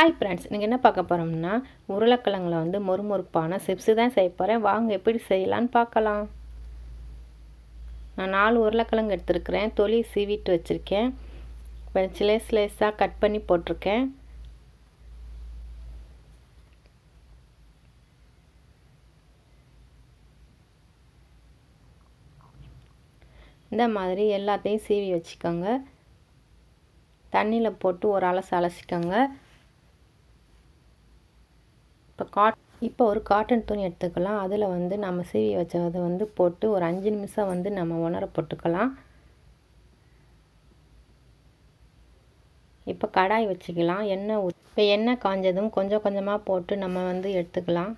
Hi friends நீங்கள் என்ன பார்க்க போகிறோம்னா உருளைக்கிழங்குல வந்து மொறுமொறுப்பான சிப்ஸு தான் செய்ய போகிறேன் வாங்க எப்படி செய்யலான்னு பார்க்கலாம். நான் நாலு உருளைக்கிழங்கு எடுத்துருக்கிறேன். தொலி சீவிட்டு வச்சுருக்கேன். இப்போ ஸ்லேஸ் ஸ்லேஸாக கட் பண்ணி போட்டிருக்கேன். இந்த மாதிரி எல்லாத்தையும் சீவி வச்சுக்கோங்க. தண்ணியில் போட்டு ஒரு அலசு அலசிக்கோங்க. இப்போ காட் இப்போ ஒரு காட்டன் துணி எடுத்துக்கலாம். அதில் வந்து நம்ம சீவி வச்சதை வந்து போட்டு ஒரு அஞ்சு நிமிஷம் வந்து நம்ம உணர போட்டுக்கலாம். இப்போ கடாய் வச்சுக்கலாம். எண்ணெய் இப்போ எண்ணெய் காஞ்சதும் கொஞ்சம் கொஞ்சமாக போட்டு நம்ம வந்து எடுத்துக்கலாம்.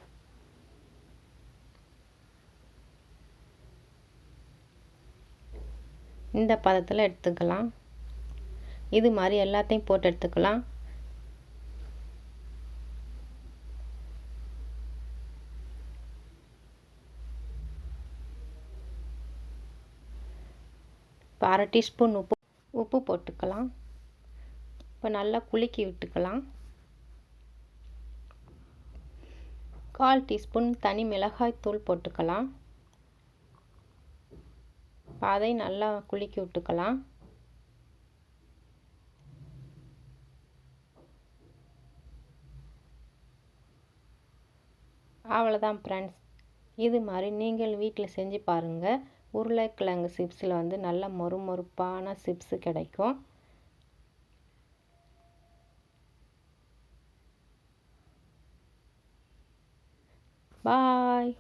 இந்த பதத்தில் எடுத்துக்கலாம். இது மாதிரி எல்லாத்தையும் போட்டு எடுத்துக்கலாம். இப்போ அரை டீஸ்பூன் உப்பு உப்பு போட்டுக்கலாம். இப்போ நல்லா குலுக்கி விட்டுக்கலாம். கால் டீஸ்பூன் தனி மிளகாய் தூள் போட்டுக்கலாம். அதை நல்லா குலுக்கி விட்டுக்கலாம். அவ்வளோதான் ஃப்ரெண்ட்ஸ் இது மாதிரி நீங்கள் வீட்டில் செஞ்சு பாருங்கள் உருளைக்கிழங்கு சிப்ஸில் வந்து நல்ல மொறுமொறுப்பான சிப்ஸு கிடைக்கும். பாய்.